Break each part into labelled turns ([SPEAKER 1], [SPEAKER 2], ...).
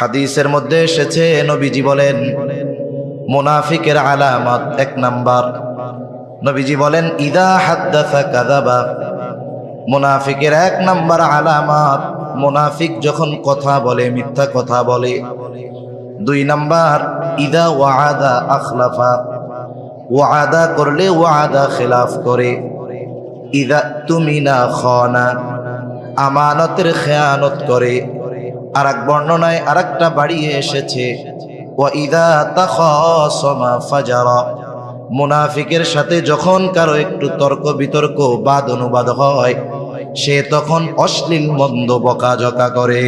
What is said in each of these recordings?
[SPEAKER 1] হাদিসের মধ্যে এসেছে, নবীজি বলেন, মোনাফিকের আলামত এক নাম্বার। নবীজি বলেন, ইদা হাদ্দাসা কাযাবা। মুনাফিকের এক নাম্বার আলামত, মোনাফিক যখন কথা বলে, মিথ্যা কথা বলে। দুই নাম্বার, ইদা ওয়াদা আখলাফা। ওয়াদা করলে ওয়াদা খেলাফ করে। ইদা তুমি না খনা। আমানতের খেয়ানত করে। আর এক বর্ণনায় আর একটা বাড়িয়ে এসেছে মুনাফিকের সাথে যখন কারও একটু তর্ক বিতর্ক, বাদ অনুবাদ হয়, সে তখন অশ্লীল মন্দ বকাঝকা করে।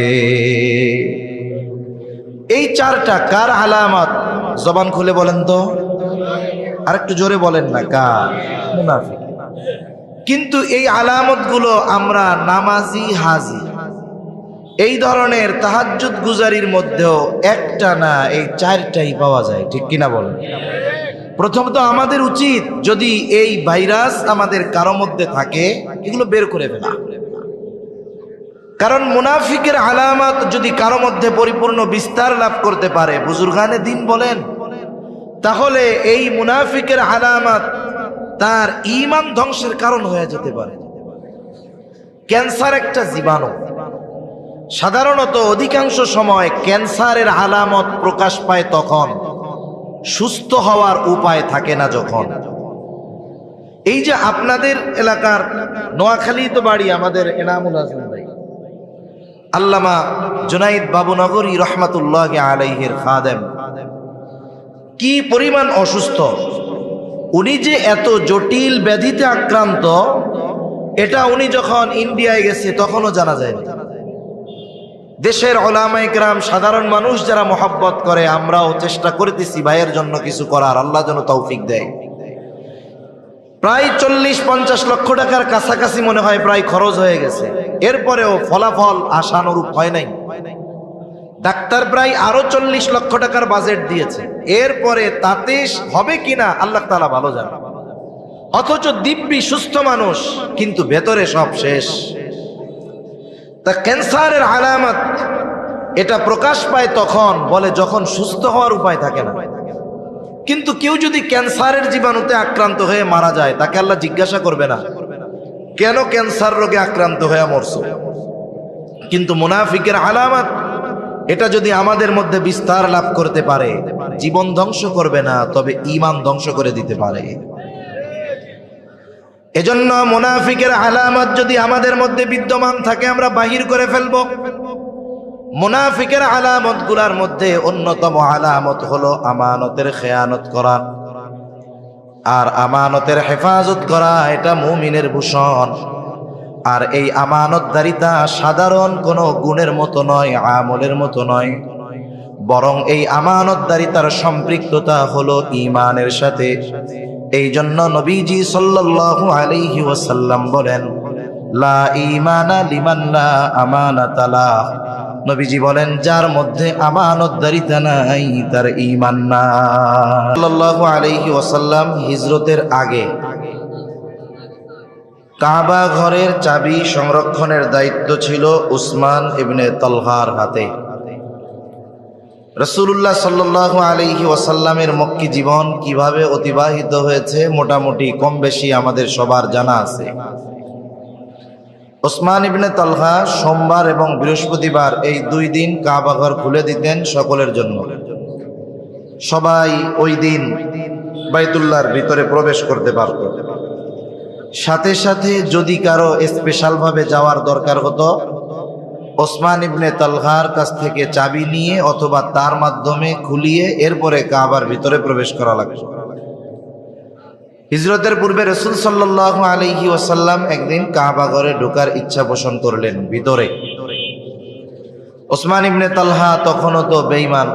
[SPEAKER 1] এই চারটা কার আলামত? জবান খুলে বলেন তো। আর একটু জোরে বলেন না, কার? মুনাফিক। কিন্তু এই আলামতগুলো আমরা নামাজি হাজি এই ধরনের তাহাজ্জুদ গুজারির মধ্যেও একটা না, এই চারটাই পাওয়া যায়, ঠিক কিনা বলেন? প্রথমত আমাদের উচিত যদি এই ভাইরাস আমাদের কারও মধ্যে থাকে, এগুলো বের করে ফেলা। কারণ মুনাফিকের আলামত যদি কারও মধ্যে পরিপূর্ণ বিস্তার লাভ করতে পারে, বুজুর্গানে দিন বলেন, তাহলে এই মুনাফিকের আলামত তার ইমান ধ্বংসের কারণ হয়ে যেতে পারে। ক্যান্সার একটা জীবাণু। সাধারণত অধিকাংশ সময় ক্যান্সারের আলামত প্রকাশ পায় তখন। সুস্থ হওয়ার উপায় থাকে না যখন। এই যে আপনাদের এলাকার নোয়াখালী তো বাড়ি, আমাদের এনামুল হাসান ভাই। আল্লামা জুনাইদ বাবুনগরী রহমাতুল্লাহ আলাইহের খাদেম। কি পরিমাণ অসুস্থ? উনি যে এত জটিল ব্যাধিতে আক্রান্ত, এটা উনি যখন ইন্ডিয়ায় গেছে তখনও জানা যায়নি। দেশের ওলামাই গ্রাম সাধারণ মানুষ যারা মহব্বত করে, আমরাও চেষ্টা করতেছি ভাইয়ের জন্য কিছু করার। আল্লাহ যেন তৌফিক দেয়। প্রায় চল্লিশ পঞ্চাশ লক্ষ টাকার কাছাকাছি মনে হয় প্রায় খরচ হয়ে গেছে। এরপরেও ফলাফল আশানুরূপ হয় নাই। ডাক্তার প্রায় আরও চল্লিশ লক্ষ টাকার বাজেট দিয়েছে। এরপরে তাতে হবে কিনা আল্লাহ তালা ভালো জানে। অথচ দিব্যি সুস্থ মানুষ, কিন্তু ভেতরে সব শেষ। তা ক্যান্সারের আলামত এটা প্রকাশ পায় তখন, বলে যখন সুস্থ হওয়ার উপায় থাকে না। কিন্তু কেউ যদি ক্যান্সারের জীবাণুতে আক্রান্ত হয়ে মারা যায়, তাকে আল্লাহ জিজ্ঞাসা করবে না, কেন ক্যান্সার রোগে আক্রান্ত হয়ে মরছো? কিন্তু মুনাফিকের আলামত এটা যদি আমাদের মধ্যে বিস্তার লাভ করতে পারে, জীবন ধ্বংস করবে না, তবে ইমান ধ্বংস করে দিতে পারে। এজন্য মুনাফিকের আলামত যদি আমাদের মধ্যে বিদ্যমান থাকে, আমরা বাহির করে ফেলব। মুনাফিকের আলামতগুলার মধ্যে অন্যতম আলামত হলো আমানতের খেয়ানত করা আর আমানতের হেফাজত করা, এটা মুমিনের ভূষণ। আর এই আমানতদারিতা সাধারণ কোনো গুণের মতো নয়, আমলের মতো নয়। বরং এই আমানতদারিতার সম্পৃক্ততা হলো ইমানের সাথে। এই জন্য নবীজি সাল্লাল্লাহু আলাইহি ওয়াসাল্লাম বলেন, লা ইমানা লিমান লা আমানাতালা নবীজি বলেন, যার মধ্যে আমানতদারিতা নাই, তার ঈমান না সাল্লাল্লাহু আলাইহি ওয়াসাল্লাম হিজরতের আগে কাবা ঘরের চাবি সংরক্ষণের দায়িত্ব ছিল উসমান ইবনে তলহার হাতে। রসুল্লাহ সাল্লাহ আলহি ওয়াসাল্লামের মক্কি জীবন কীভাবে অতিবাহিত হয়েছে মোটামুটি কম বেশি আমাদের সবার জানা আছে। ওসমান ইবনে তলহা সোমবার এবং বৃহস্পতিবার এই দুই দিন কাবাঘর খুলে দিতেন সকলের জন্য। সবাই ওই দিন বাইতুল্লাহর ভিতরে প্রবেশ করতে পারত। সাথে সাথে যদি কারও স্পেশালভাবে যাওয়ার দরকার হতো ওসমান ইবনে তালহার কাছ থেকে চাবি নিয়ে অথবা তার মাধ্যমে খুলিয়ে এরপরে কাবার ভিতরে প্রবেশ করা লাগবে। হিজরতের পূর্বে রসুল সাল্লাহ আলহি ওসাল্লাম একদিন কাবা ঘরে ঢোকার ইচ্ছা পোষণ করলেন ভিতরে। ওসমান ইবনে তালহা তখনও তো বেইমান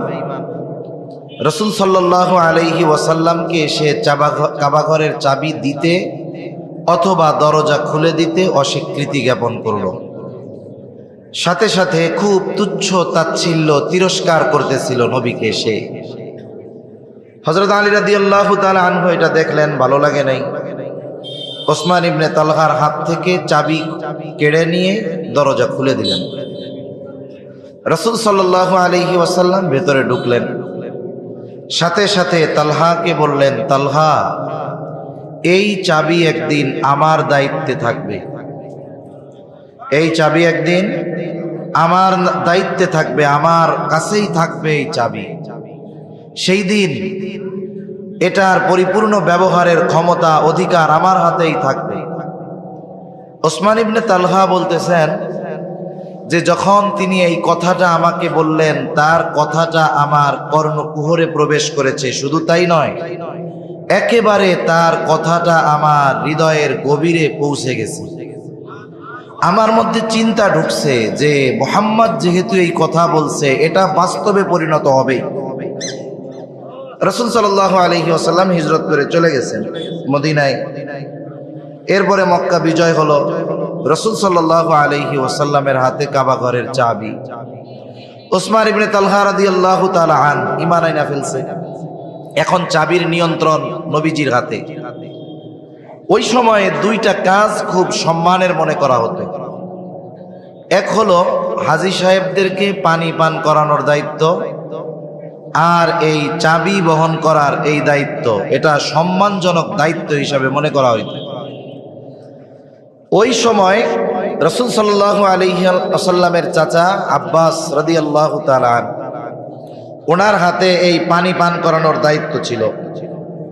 [SPEAKER 1] রসুল সাল্লাহ আলহি ওয়াসাল্লামকে সে চাবা কাবাঘরের চাবি দিতে অথবা দরজা খুলে দিতে অস্বীকৃতি জ্ঞাপন করল। সাথে সাথে খুব তুচ্ছ তাচ্ছিল্য তিরস্কার করতেছিল নবীকে সে। হজরত আলী রাদি আল্লাহ আনহু এটা দেখলেন, ভালো লাগে নাই। ওসমান ইবনে তালহার হাত থেকে চাবি কেড়ে নিয়ে দরজা খুলে দিলেন। রসুল সাল্লাহ আলহি ওয়াসাল্লাম ভেতরে ঢুকলেন। সাথে সাথে তালহাকে বললেন, তালহা, এই চাবি একদিন আমার দায়িত্বে থাকবে। এই চাবি একদিন আমার দায়িত্বে থাকবে, আমার কাছেই থাকবে এই চাবি। সেই দিন এটার পরিপূর্ণ ব্যবহারের ক্ষমতা, অধিকার আমার হাতেই থাকবে। ওসমান ইবনে তালহা বলতেছেন যে, যখন তিনি এই কথাটা আমাকে বললেন, তার কথাটা আমার কর্ণকুহরে প্রবেশ করেছে, শুধু তাই নয়, একেবারে তার কথাটা আমার হৃদয়ের গভীরে পৌঁছে গেছে। আমার মধ্যে চিন্তা ঢুকছে যে মোহাম্মদ যেহেতু এই কথা বলছে, এটা বাস্তবে পরিণত হবে। রসুল সাল আলহি আসাল্লাম হিজরত করে চলে গেছেন মদিনায়। এরপরে মক্কা বিজয় হলো রসুল সাল্লাহ আলহি ওসাল্লামের হাতে কাবা ঘরের চাবি। ওসমান ইবনে তালহা আন ইমান আইনা ফেলছে। এখন চাবির নিয়ন্ত্রণ নবীজির হাতে। ওই সময়ে দুইটা কাজ খুব সম্মানের মনে করা হতো। এক হলো হাজি সাহেবদেরকে পানি পান করানোর দায়িত্ব আর এই চাবি বহন করার এই দায়িত্ব। এটা সম্মানজনক দায়িত্ব হিসাবে মনে করা হইত। ওই সময় রসুল সাল্লাহ আলিহাসাল্লামের চাচা আব্বাস রদি আল্লাহ তালান ওনার হাতে এই পানি পান করানোর দায়িত্ব ছিল।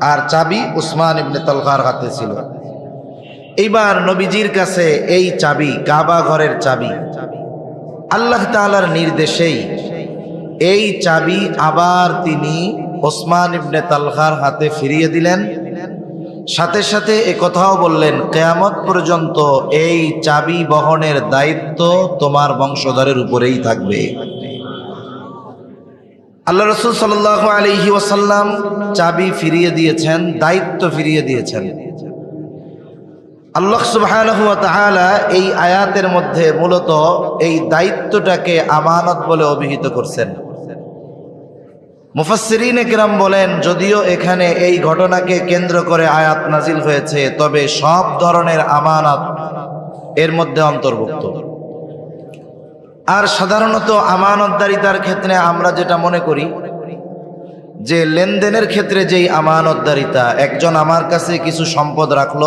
[SPEAKER 1] আর চাবি উসমান ইবনে তলকার হাতে ছিল। এইবার নবীজির কাছে এই চাবি, কাবা ঘরের চাবি। আল্লাহ তালার নির্দেশেই এই চাবি আবার তিনি ওসমান ইবনে তালখার হাতে ফিরিয়ে দিলেন। সাথে সাথে এ কথাও বললেন, কেয়ামত পর্যন্ত এই চাবি বহনের দায়িত্ব তোমার বংশধরের উপরেই থাকবে। আল্লাহ রসুল সাল আলহি ওয়াসাল্লাম চাবি ফিরিয়ে দিয়েছেন, দায়িত্ব ফিরিয়ে দিয়েছেন। আল্লাহ সুবহানাহু এই আয়াতের মধ্যে মূলত এই দায়িত্বটাকে আমানত বলে অভিহিত করছেন। মুফাসসিরিন একরাম বলেন, যদিও এখানে এই ঘটনাকে কেন্দ্র করে আয়াত নাজিল হয়েছে, তবে সব ধরনের আমানত এর মধ্যে অন্তর্ভুক্ত। আর সাধারণত আমানতদারিতার ক্ষেত্রে আমরা যেটা মনে করি, যে লেনদেনের ক্ষেত্রে যেই আমানতদারিতা, একজন আমার কাছে কিছু সম্পদ রাখল,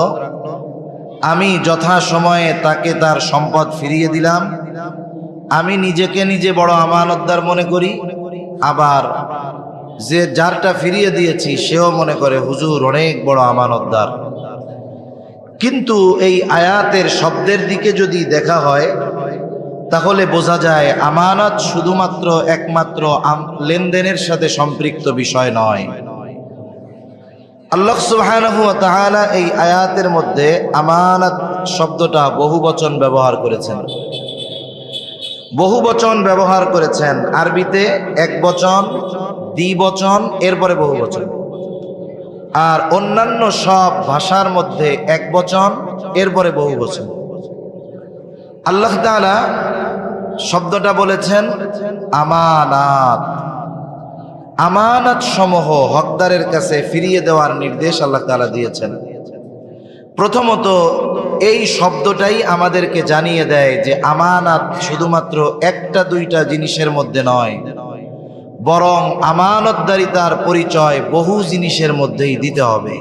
[SPEAKER 1] আমি যথা সময়ে তাকে তার সম্পদ ফিরিয়ে দিলাম, আমি নিজেকে নিজে বড় আমানতদার মনে করি, আবার যে যারটা ফিরিয়ে দিয়েছি সেও মনে করে, হুজুর, অনেক বড় আমানতদার। কিন্তু এই আয়াতের শব্দের দিকে যদি দেখা হয় তাহলে বোঝা যায় আমানত শুধুমাত্র একমাত্র লেনদেনের সাথে সম্পৃক্ত বিষয় নয়। আল্লাহ সুবহানাহু ওয়া তাআলা এই আয়াতের মধ্যে আমানত শব্দটা বহু বচন ব্যবহার করেছেন। বহু বচন ব্যবহার করেছেন। আরবিতে এক বচন দ্বিবচন এরপরে বহু বচন। আর অন্যান্য সব ভাষার মধ্যে এক বচন, এরপরে বহু বচন। আল্লাহ তাআলা শব্দটা বলেছেন আমানাত। আমানাত সমূহ হকদারের কাছে ফিরিয়ে দেওয়ার নির্দেশ আল্লাহ তালা দিয়েছেন। প্রথমত, এই শব্দটাই আমাদেরকে জানিয়ে দেয় যে আমানাত শুধুমাত্র একটা দুইটা জিনিসের মধ্যে নয়, বরং আমানতদারিতার পরিচয় বহু জিনিসের মধ্যেই দিতে হবে।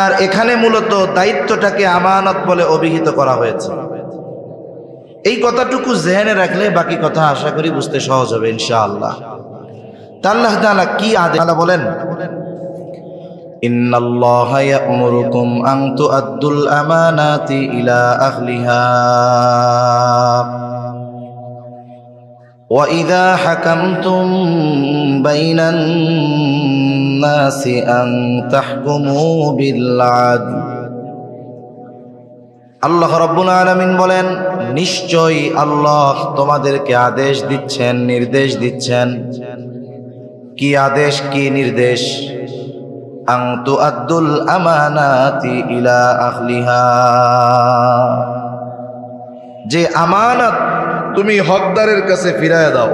[SPEAKER 1] আর এখানে মূলত দায়িত্বটাকে আমানত বলে অভিহিত করা হয়েছে এই কথাটুকু জেহেনে রাখলে বাকি কথা আশা করি বুঝতে সহজ হবে ইনশাআল্লাহ তা আল্লাহ তাআলা কি আদেশ তাআলা বলেন إن الله يأمركم أن تؤدوا الأمانات إلى أهلها وإذا حكمتم بين الناس أن تحكموا بالعدل আল্লাহ রব্বুল আলমিন বলেন নিশ্চয়ই আল্লাহ তোমাদেরকে আদেশ দিচ্ছেন নির্দেশ দিচ্ছেন কি আদেশ কি নির্দেশ আংতু আব্দুল আমানাতি ইলা আহলিহা যে আমানত তুমি হকদারের কাছে ফিরাইয়া দাও।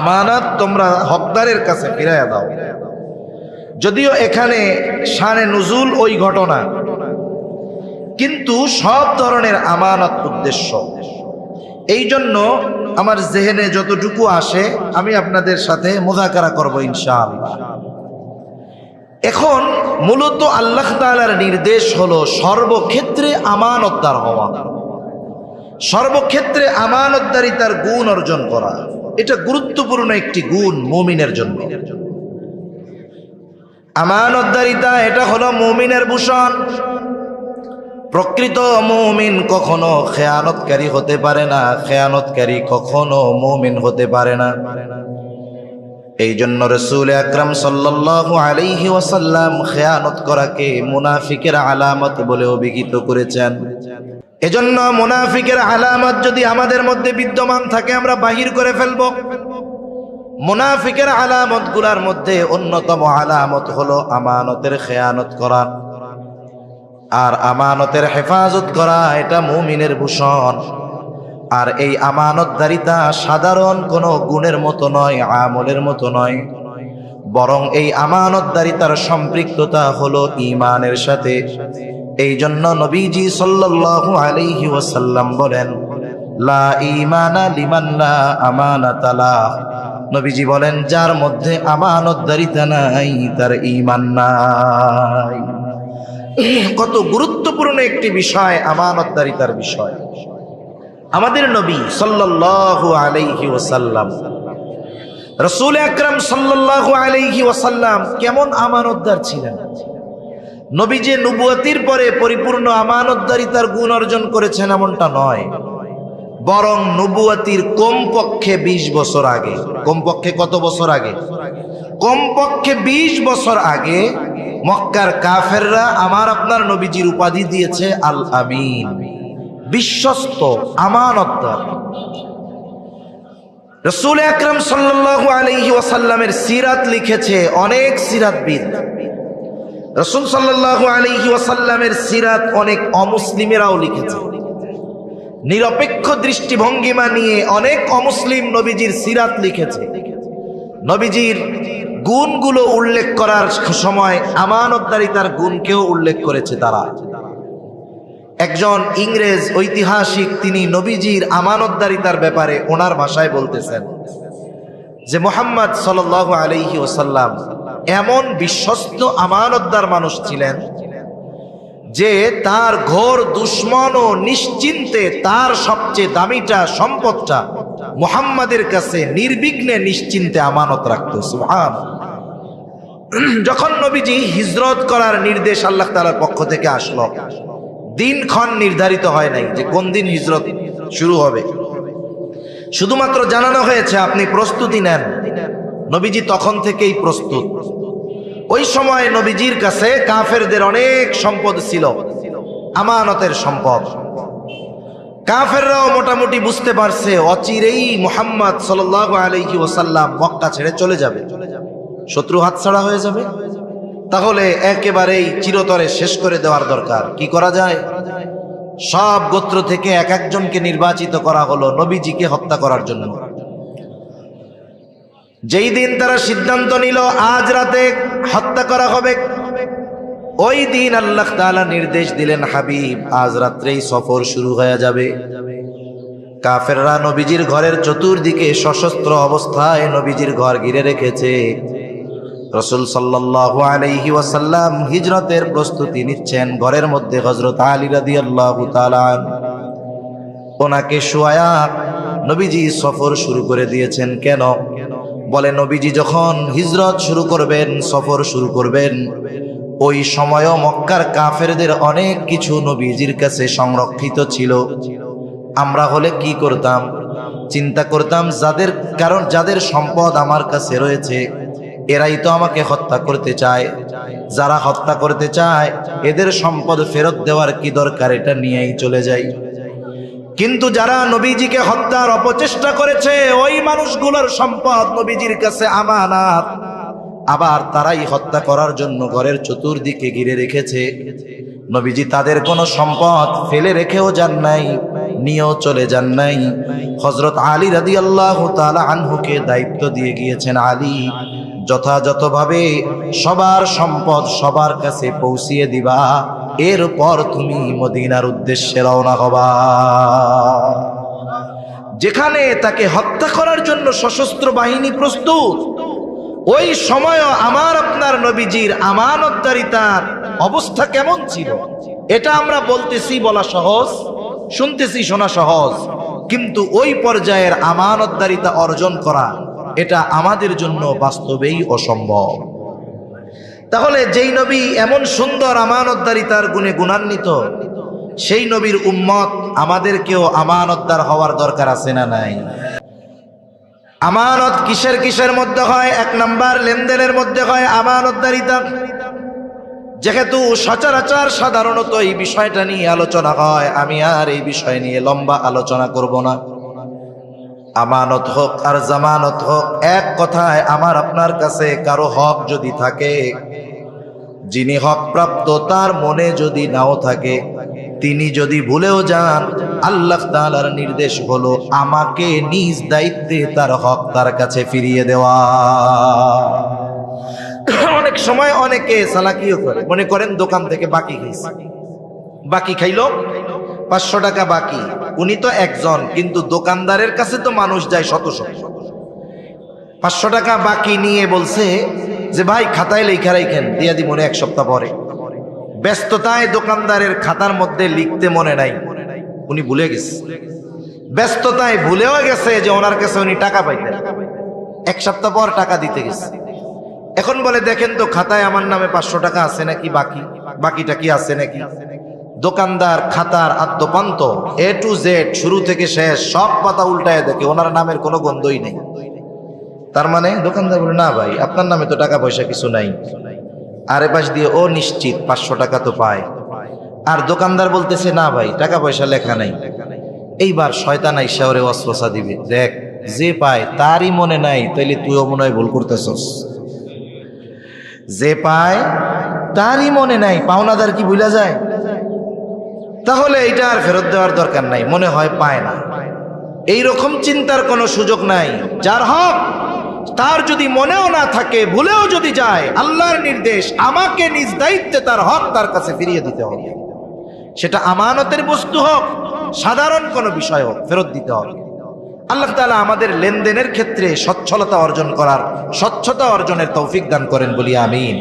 [SPEAKER 1] আমানত তোমরা হকদারের কাছে ফিরাইয়া দাও। যদিও এখানে সানে নজুল ওই ঘটনা, কিন্তু সব ধরনের আমানত উদ্দেশ্য। এই জন্য আমার জেহেনে যতটুকু আসে, আমি আপনাদের সাথে মোজাকারা করব ইনশাল এখন মূলত আল্লাহ তাআলার নির্দেশ হলো সর্বক্ষেত্রে আমানতদার হওয়া। সর্বক্ষেত্রে আমানতদারিতার গুণ অর্জন করা। এটা গুরুত্বপূর্ণ একটি গুণ মুমিনের জন্য। আমানতদারিতা, এটা হলো মুমিনের ভূষণ। প্রকৃত মুমিন কখনো খেয়ানতকারী হতে পারে না, খেয়ানতকারী কখনো মুমিন হতে পারে না। এই জন্য রসুল আকরাম সাল্লাল্লাহু আলাইহি ওয়াসাল্লাম খেয়ানত করাকে মুনাফিকের আলামত বলে অভিহিত করেছেন। এজন্য মুনাফিকের আলামত যদি আমাদের মধ্যে বিদ্যমান থাকে, আমরা বাহির করে ফেলব। মুনাফিকের আলামতগুলার মধ্যে অন্যতম আলামত হলো আমানতের খেয়ানত করা। আর আমানতের হেফাজত করা, এটা মুমিনের ভূষণ। আর এই আমানতদারিতা সাধারণ কোনো গুণের মতো নয়, আমলের মতো নয়। বরং এই আমানতদারিতার সম্পৃক্ততা হলো ইমানের সাথে। এই জন্য নবীজি সাল্লাল্লাহু আলাইহি ওয়াসাল্লাম বলেন, লা ইমানা লিমান লা আমানাতালা নবীজি বলেন, যার মধ্যে আমানতদারিতা নাই, তার ঈমান নাই। কত গুরুত্বপূর্ণ একটি বিষয়, আমানতদারিতার বিষয়। আমাদের নবী সাল্লাল্লাহু আলাইহি ওয়াসাল্লাম, রসুল আকরাম সাল্লাল্লাহু আলাইহি ওয়াসাল্লাম কেমন আমানতদার ছিলেন? নবী যে নবুয়াতির পরে পরিপূর্ণ আমানতদারিতার গুণ অর্জন করেছেন এমনটা নয়। বরং নবুয়াতির কমপক্ষে ২০ বছর আগে। কমপক্ষে কত বছর আগে? কমপক্ষে ২০ বছর আগে মক্কার কাফেররা আমার আপনার নবীজির উপাধি দিয়েছে আল আমিন। বিশ্বস্ত আমানতদার। রসুল আকরম সাল্লাল্লাহু আলাইহি ওয়াসাল্লামের সিরাত লিখেছে, অনেক সিরাতবিদ। রসুল সাল্লাল্লাহু আলাইহি ওয়াসাল্লামের সিরাত অনেক অমুসলিমেরাও লিখেছে। নিরপেক্ষ দৃষ্টিভঙ্গিমা নিয়ে অনেক অমুসলিম নবীজির সিরাত লিখেছে। নবীজির গুণগুলো উল্লেখ করার সময় আমানতদারিতার গুণকেও উল্লেখ করেছে তারা। একজন ইংরেজ ঐতিহাসিক তিনি নবীজির আমানতদারিতার ব্যাপারে ওনার ভাষায় বলতেছেন যে, মোহাম্মদ সাল আলহি ওসাল্লাম এমন বিশ্বস্ত আমানতদার মানুষ ছিলেন যে তার ঘোর দুশ্মন ও নিশ্চিন্তে তার সবচেয়ে দামিটা সম্পদটা মুহাম্মাদের কাছে নির্বিঘ্নে নিশ্চিন্তে আমানত রাখত সুহান যখন নবীজি হিজরত করার নির্দেশ আল্লাহ তালার পক্ষ থেকে আসলো, দিনক্ষণ নির্ধারিত হয় নাই যে কোন দিন হিজরত শুরু হবে। শুধুমাত্র জানানো হয়েছে, আপনি প্রস্তুতি নেন। নবীজি তখন থেকেই প্রস্তুত। ওই সময় নবীজির কাছে কাফেরদের অনেক সম্পদ ছিল, আমানতের সম্পদ। কাফেররাও মোটামুটি বুঝতে পারছে, অচিরেই মোহাম্মদ সাল আলহি ওসাল্লাম মক্কা ছেড়ে চলে যাবে। শত্রু হাতছাড়া হয়ে যাবে। তাহলে একেবারেই চিরতরে শেষ করে দেওয়ার দরকার। কি করা যায়? সব গোত্র থেকে এক একজনকে নির্বাচিত করা হলো নবীজিকে হত্যা করার জন্য। যেই দিন তারা সিদ্ধান্ত নিল, আজ রাতে হত্যা করা হবে, ওই দিন আল্লাহ তাআলা নির্দেশ দিলেন, হাবিব, আজ রাত্রেই সফর শুরু হয়ে যাবে। কাফেররা নবীজির ঘরের চতুর্দিকে সশস্ত্র অবস্থায় নবীজির ঘর ঘিরে রেখেছে। রসুল সাল্লাহ আলাইহি ওয়াসাল্লাম হিজরতের প্রস্তুতি নিচ্ছেন ঘরের মধ্যে হজরত আলী রাদি আল্লাহ ওনাকে শোয়া নবীজি সফর শুরু করে দিয়েছেন। কেন? বলে নবীজি, যখন হিজরত শুরু করবেন, সফর শুরু করবেন, ওই সময়ও মক্কার কাফেরদের অনেক কিছু নবীজির কাছে সংরক্ষিত ছিল। আমরা হলে কি করতাম? চিন্তা করতাম, যাদের, কারণ যাদের সম্পদ আমার কাছে রয়েছে, এরাই তো আমাকে হত্যা করতে চায়। যারা হত্যা করতে চায়, এদের সম্পদ ফেরত দেওয়ার কি দরকার? এটা নিয়েই চলে যাই। কিন্তু যারা নবীজিকে হত্যার অপচেষ্টা করেছে, ওই মানুষগুলোর সম্পদ নবীজির কাছে আমানাত। আবার তারাই হত্যা করার জন্য ঘরের চতুর্দিকে ঘিরে রেখেছে। নবীজি তাদের কোনো সম্পদ ফেলে রেখেও যান নাই, নিয়েও চলে যান নাই। হজরত আলী রাদি আল্লাহ আনহুকে দায়িত্ব দিয়ে গিয়েছেন আলী। যথাযথভাবে সবার সম্পদ সবার কাছে পৌঁছিয়ে দিবা। এরপর তুমি মদিনার উদ্দেশ্যে রওনা হবা। যেখানে তাকে হত্যা করার জন্য সশস্ত্র বাহিনী প্রস্তুত, ওই সময়ও আমার আপনার নবীজির আমানতদারিতার অবস্থা কেমন ছিল? এটা আমরা বলতেছি বলা সহজ, শুনতেছি শোনা সহজ। কিন্তু ওই পর্যায়ের আমানতদারিতা অর্জন করা এটা আমাদের জন্য বাস্তবেই অসম্ভব। তাহলে যেই নবী এমন সুন্দর আমানতদারিতার গুণে গুণান্বিত, সেই নবীর উম্মত আমাদেরকেও আমানতদার হওয়ার দরকার আছে না নাই? আমানত কিসের কিসের মধ্যে হয়? এক নাম্বার লেনদেনের মধ্যে হয় আমানতদারিতা। যেহেতু সচরাচর সাধারণত এই বিষয়টা নিয়ে আলোচনা হয়, আমি আর এই বিষয় নিয়ে লম্বা আলোচনা করব না। আমানত হোক আর জামানত হোক, এক কথায় আমার আপনার কাছে কারও হক যদি থাকে, যিনি হক প্রাপ্ত তার মনে যদি নাও থাকে, তিনি যদি ভুলেও যান, আল্লাহ তাআলার নির্দেশ হলো আমাকে নিজ দায়িত্বে তার হক তার কাছে ফিরিয়ে দেওয়া। অনেক সময় অনেকে সালাকিও করে। মনে করেন দোকান থেকে বাকি খাইছে। বাকি খাইলো পাঁচশো টাকা বাকি। উনি তো একজন, কিন্তু দোকানদারের কাছে তো মানুষ যায় শত শত পাঁচশো টাকা বাকি নিয়ে বলছে যে, ভাই, খাতায় লেখা রাখেন, দিয়া দি মনে এক সপ্তাহ পরে। ব্যস্ততায় দোকানদারের খাতার মধ্যে লিখতে মনে নাই। উনি ভুলে গেছে। ব্যস্ততায় ভুলেও গেছে যে, ওনার কাছে উনি টাকা পাইতেন। এক সপ্তাহ পর টাকা দিতে গেছে। এখন বলে, দেখেন তো, খাতায় আমার নামে পাঁচশো টাকা আছে নাকি বাকি? বাকিটা কি আছে নাকি? দোকানদার, খাতার, আদ্যপান্ত এ টু জেড শুরু থেকে শেষ, সব পাতা উল্টায় দেখে ওনার নামের কোনো গন্ধই নেই। তার মানে দোকানদার বলে, না ভাই, আপনার নামে তো টাকা পয়সা কিছু নাই। আরে পাশ দিয়ে, ও নিশ্চিত, পাঁচশো টাকা তো পায়। আর দোকানদার বলতেছে, না ভাই, টাকা পয়সা লেখা নাই। এইবার শয়তান ওরে অস্ত্রসা দিবে, দেখ, যে পায় তারই মনে নাই, তাইলে তুইও মনে হয় ভুল করতেছস। যে পায় তারই মনে নাই, পাওনাদার কি ভুলা যায়? তাহলে এটা আর ফেরত দেওয়ার দরকার নাই, মনে হয় পায় না। এই রকম চিন্তার কোনো সুযোগ নাই। যার হক, তার যদি মনেও না থাকে, ভুলেও যদি যায়, আল্লাহর নির্দেশ, আমাকে নিজ দায়িত্বে তার হক তার কাছে ফিরিয়ে দিতে হবে। সেটা আমানতের বস্তু হোক, সাধারণ কোনো বিষয় হোক, ফেরত দিতে হবে। আল্লাহ তালা আমাদের লেনদেনের ক্ষেত্রে সচ্ছলতা অর্জন করার, স্বচ্ছতা অর্জনের তৌফিক দান করেন, বলি আমিন।